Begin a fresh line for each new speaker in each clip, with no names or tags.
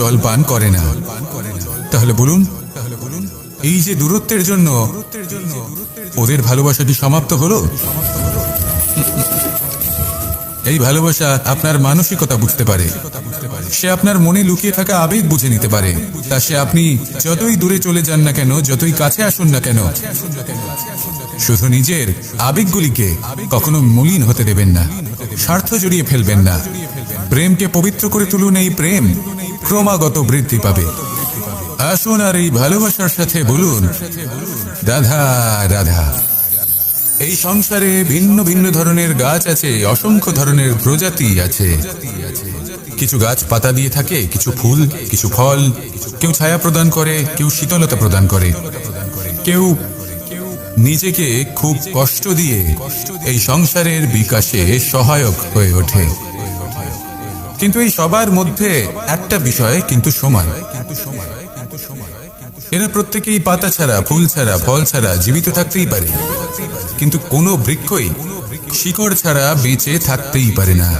জল পান করে না। তাহলে বলুন, এই যে দূরত্বের জন্য ওদের ভালোবাসা কি সমাপ্ত হলো? এই ভালোবাসা আপনার মানসিকতা বুঝতে পারে। সে আপনার মনে লুকিয়ে থাকা আবেগ বুঝে নিতে পারে। তা সে আপনি যতই দূরে চলে যান না কেন, যতই কাছে আসুন না কেন, শুধু নিজের আবেগগুলিকে কখনো মলিন হতে দেবেন না, স্বার্থ জড়িয়ে ফেলবেন না। প্রেমকে পবিত্র করে তুলুন এই প্রেম। ক্রমাগত বৃদ্ধি পাবে। আসুন আর এই ভালোবাসার সাথে বলুন, রাধা রাধা। এই সংসারে ভিন্ন ভিন্ন ধরনের গাছ আছে, অসংখ্য ধরনের প্রজাতি আছে। কিছু গাছ পাতা দিয়ে থাকে, কিছু ফুল, কিছু ফল। কেউ ছায়া প্রদান করে, কেউ শীতলতা প্রদান করে। কেউ নিজেকে খুব কষ্ট দিয়ে এই সংসারের বিকাশে সহায়ক হয়ে ওঠে। কিন্তু এই সবার মধ্যে একটা বিষয় কিন্তু সমান। এরা প্রত্যেকেই পাতা ছাড়া, ফুল ছাড়া, ফল ছাড়া জীবিত থাকতেই পারে। কিন্তু কোনো বৃক্ষই শিকড় ছাড়া বেঁচে থাকতেই পারে না।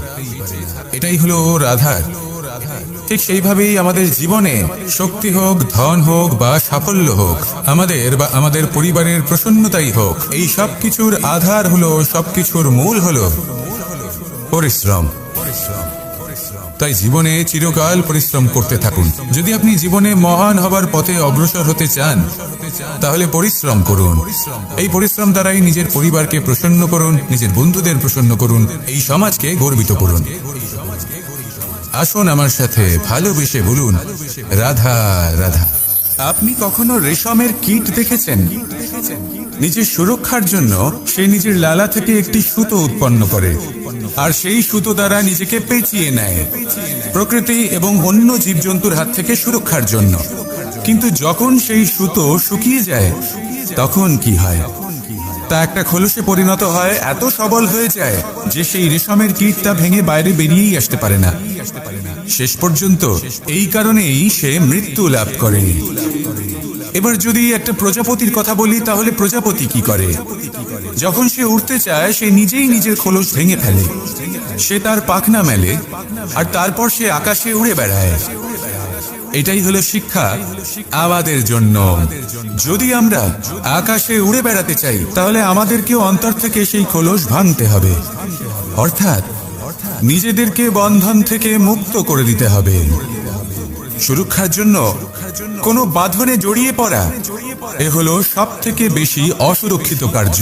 এটাই হলো রাধার ঠিক সেইভাবেই আমাদের জীবনে শক্তি হোক, ধন হোক বা সাফল্য হোক, আমাদের বা আমাদের পরিবারের প্রসন্নতাই হোক, এই সব কিছুর আধার হলো, সবকিছুর মূল হলো পরিশ্রম। তাই জীবনে চিরকাল পরিশ্রম করতে থাকুন। যদি আপনি জীবনে মহান হবার পথে অগ্রসর হতে চান, তাহলে পরিশ্রম করুন। এই পরিশ্রম দ্বারাই নিজের পরিবারকে প্রসন্ন করুন, নিজের বন্ধুদের প্রসন্ন করুন, এই সমাজকে গর্বিত করুন। আসুন আমার সাথে ভালোবেসে বলুন, রাধা রাধা। আপনি কখনো রেশমের কীট দেখেছেন? নিজের সুরক্ষার জন্য সে নিজের লালা থেকে একটি সুতো উৎপন্ন করে, আর সেই সুতো দ্বারা নিজেকে পেঁচিয়ে নেয়, প্রকৃতি এবং অন্য জীবজন্তুর হাত থেকে সুরক্ষার জন্য। কিন্তু যখন সেই সুতো শুকিয়ে যায়, তখন কি হয়? তা একটা খোলসে পরিণত হয়, এত সবল হয়ে যায় যে সেই রেশমের কীটটা ভেঙে বাইরে বেরিয়েই আসতে পারে না। শেষ পর্যন্ত এই কারণেই সে মৃত্যু লাভ করে। এবার যদি একটা প্রজাপতির কথা বলি, তাহলে প্রজাপতি কি করে? যখন সে উঠতে চায়, সে নিজেই নিজের খোলস ভেঙে ফেলে। সে তার পাখনা মেলে, আর তারপর সে আকাশে উড়ে বেড়ায়। এটাই হলো শিক্ষা আমাদের জন্য। যদি আমরা আকাশে উড়ে বেড়াতে চাই, তাহলে আমাদেরকেও অন্তর থেকে সেই খোলস ভাঙতে হবে। অর্থাৎ নিজেদেরকে বন্ধন থেকে মুক্ত করে দিতে হবে। সুরক্ষার জন্য কোনো বাঁধনে জড়িয়ে পড়া, এ হলো সব থেকে বেশি অসুরক্ষিত কার্য।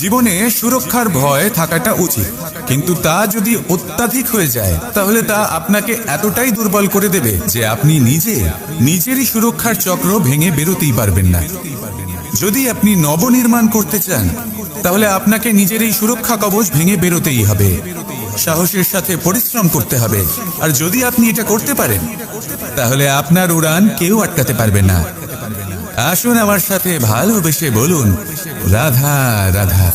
জীবনে সুরক্ষার ভয় থাকাটা উচিত, কিন্তু তা যদি অত্যাধিক হয়ে যায়, তাহলে তা আপনাকে এতটাই দুর্বল করে দেবে যে আপনি নিজে, নিজেরই সুরক্ষার চক্র ভেঙে বেরোতেই পারবেন না। যদি আপনি নবনির্মাণ করতে চান তাহলে আপনাকে নিজের এই সুরক্ষা কবচ ভেঙে বেরোতেই হবে। সাহসের সাথে পরিশ্রম করতে হবে। আর যদি আপনি এটা করতে পারেন, তাহলে আপনার উড়ান কেউ আটকাতে পারবে না। আসুন আমার সাথে ভালোবেসে বলুন, রাধা রাধা।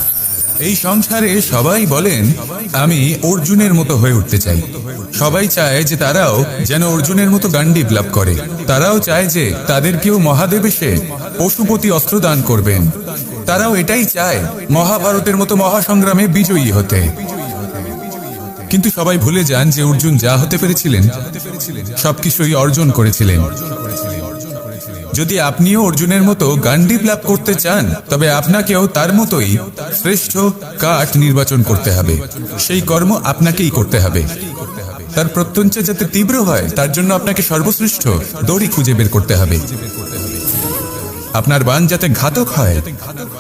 এই সংসারে সবাই বলেন, আমি অর্জুনের মতো হয়ে উঠতে চাই। সবাই চায় যে তারাও যেন অর্জুনের মতো গান্ডিব লাভ করে। তারাও চায় যে তাদেরকেও মহাদেব এসে পশুপতি অস্ত্র দান করবেন। তারাও এটাই চায়, মহাভারতের মতো মহাসংগ্রামে বিজয়ী হতে। কিন্তু সবাই ভুলে যান যে অর্জুন যা হতে পেরেছিলেন, সবকিছুই অর্জন করেছিলেন। যদি আপনিও অর্জুনের মতো গান্ডিব লাভ করতে চান, তবে আপনাকেও তার মতোই শ্রেষ্ঠ কাঠ নির্বাচন করতে হবে। সেই কর্ম আপনাকেই করতে হবে। তার প্রত্যঞ্চা যাতে তীব্র হয়, তার জন্য আপনাকে সর্বশ্রেষ্ঠ দড়ি খুঁজে বের করতে হবে। আপনার বান যাতে ঘাতক হয়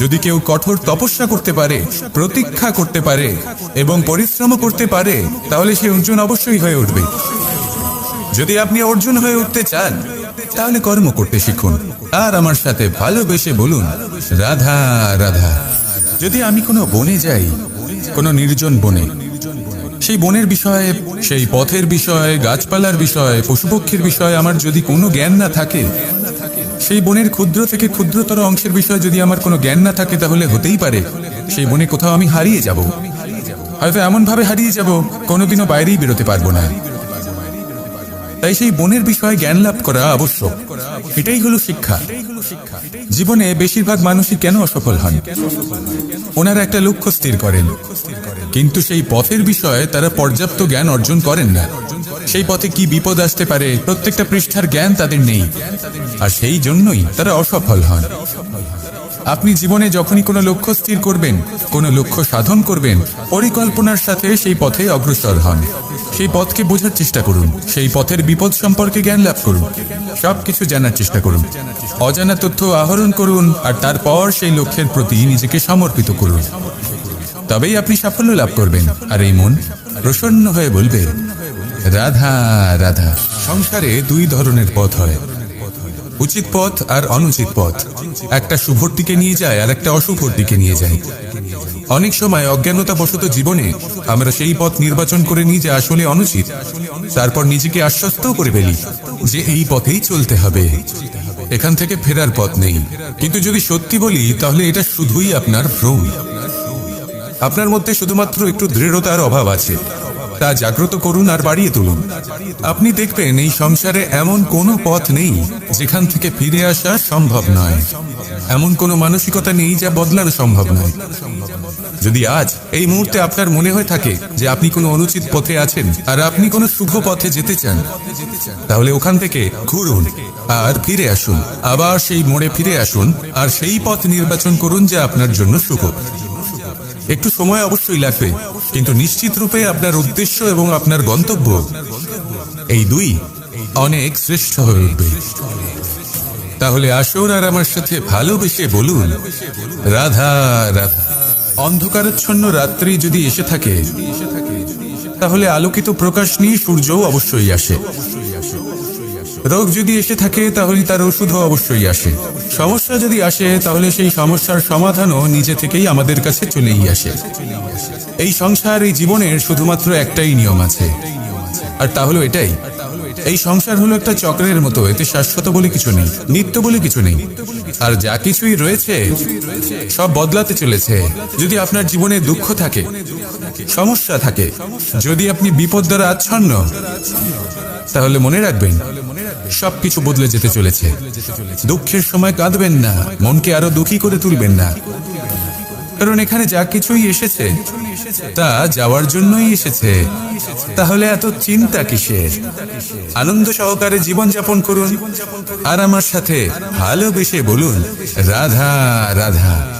যদি কেউ কঠোর তপস্যা করতে পারে, প্রতীক্ষা করতে পারে, এবং পরিশ্রম করতে পারে, তাহলে সে অর্জুন অবশ্যই হয়ে উঠবে। যদি আপনি অর্জুন হয়ে উঠতে চান, তাহলে কর্ম করতে শিখুন। আর আমার সাথে ভালোবেসে বলুন, রাধা রাধা। যদি আমি কোনো বনে যাই, কোনো নির্জন বনে, সেই বনের বিষয়ে, সেই পথের বিষয়ে, গাছপালার বিষয়ে, পশুপক্ষীর বিষয়ে আমার যদি কোনো জ্ঞান না থাকে সেই বনের ক্ষুদ্র থেকে ক্ষুদ্রতর অংশের বিষয়ে যদি আমার কোনো জ্ঞান না থাকে তাহলে হতেই পারে। সেই বনে কোথাও আমি হারিয়ে যাব। হয়তো এমন ভাবে হারিয়ে যাব, কোনোদিনও বাইরেই বেরোতে পারব না। তাই সেই বনের বিষয়ে জ্ঞান লাভ করা আবশ্যক। এটাই হলো শিক্ষা। জীবনে বেশিরভাগ মানুষই কেন অসফল হন? ওনারা একটা লক্ষ্য স্থির করেন। কিন্তু সেই পথের বিষয়ে তারা পর্যাপ্ত জ্ঞান অর্জন করেন না। সেই পথে কি বিপদ আসতে পারে, প্রত্যেকটা পৃষ্ঠার জ্ঞান তাদের নেই। আর সেই জন্যই তারা অসফল হন। আপনি জীবনে যখনই কোনো লক্ষ্য স্থির করবেন, কোনো লক্ষ্য সাধন করবেন, পরিকল্পনার সাথে সেই পথে অগ্রসর হন। সেই পথকে বোঝার চেষ্টা করুন, সেই পথের বিপদ সম্পর্কে জ্ঞান লাভ করুন, সবকিছু জানার চেষ্টা করুন, অজানা তথ্য আহরণ করুন, আর তারপর সেই লক্ষ্যের প্রতি নিজেকে সমর্পিত করুন। তবেই আপনি সাফল্য লাভ করবেন, আর এই মন প্রসন্ন হয়ে বলবে রাধা রাধা। সংসারে দুই ধরনের পথ হয়। উচিত পথ আর অনুচিত পথ। একটা শুভর দিকে নিয়ে যায় আর একটা অশুভর দিকে নিয়ে যায়। অনেক সময় অজ্ঞানতা বশত জীবনে আমরা সেই পথ নির্বাচন করে নিই যে আসলে অনুচিত। তারপর নিজেকে আশ্বস্ত করে ফেলি যে এই পথেই চলতে হবে। এখান থেকে ফেরার পথ নেই। কিন্তু যদি সত্যি বলি, তাহলে এটা শুধুই আপনার ভ্রম। আপনার মধ্যে শুধুমাত্র একটু দৃঢ়তার অভাব আছে। তা জাগ্রত করুন আর বাড়িয়ে তুলুন। আপনি দেখবেন এই সংসারে এমন কোনো পথ নেই যেখান থেকে ফিরে আসা সম্ভব নয়। এমন কোনো মানসিকতা নেই যা বদলানো সম্ভব নয়। যদি আজ এই মুহূর্তে আপনার মনে হয়ে থাকে যে আপনি কোনো অনুচিত পথে আছেন আর আপনি কোনো শুভ পথে যেতে চান, তাহলে ওখান থেকে ঘুরুন আর ফিরে আসুন। আবার সেই মোড়ে ফিরে আসুন আর সেই পথ নির্বাচন করুন যা আপনার জন্য শুভ। একটু সময় অবশ্যই লাগবে, কিন্তু নিশ্চিত রূপে আপনার উদ্দেশ্য এবং আপনার গন্তব্য এই দুই অনেক শ্রেষ্ঠ হয়ে উঠবে। তাহলে আসুন আর আমার সাথে ভালোবেসে বলুন, রাধা রাধা। অন্ধকারাচ্ছন্ন রাত্রি যদি এসে থাকে, তাহলে আলোকিত প্রকাশ নিয়ে সূর্যও অবশ্যই আসে। রোগ যদি এসে থাকে, তাহলে তার ওষুধও অবশ্যই আসে। সমস্যা যদি আসে, তাহলে সেই সমস্যার সমাধানও নিজে থেকেই আমাদের কাছে চলেই আসে। এই সংসার, এই জীবনের শুধুমাত্র একটাই নিয়ম আছে। আর তা হলো এটাই। এই সংসার হলো একটা চক্রের মতো, এতে শাশ্বত বলে কিছু নেই, নিত্য বলে কিছু নেই। আর যা কিছুই রয়েছে, সব বদলাতে চলেছে। যদি আপনার জীবনে দুঃখ থাকে, সমস্যা থাকে, যদি আপনি বিপদ দ্বারা আচ্ছন্ন, তাহলে মনে রাখবেন সবকিছু বদলে যেতে চলেছে। দুঃখের সময় কাঁদবেন না, মনকে আরও দুঃখী করে তুলবেন না। কারণ এখানে যা কিছুই এসেছে, তা যাওয়ার জন্যই এসেছে। তাহলে এত চিন্তা কিসের? আনন্দ সহকারে জীবনযাপন করুন। আর আমার সাথে ভালোবেসে বলুন, রাধা রাধা।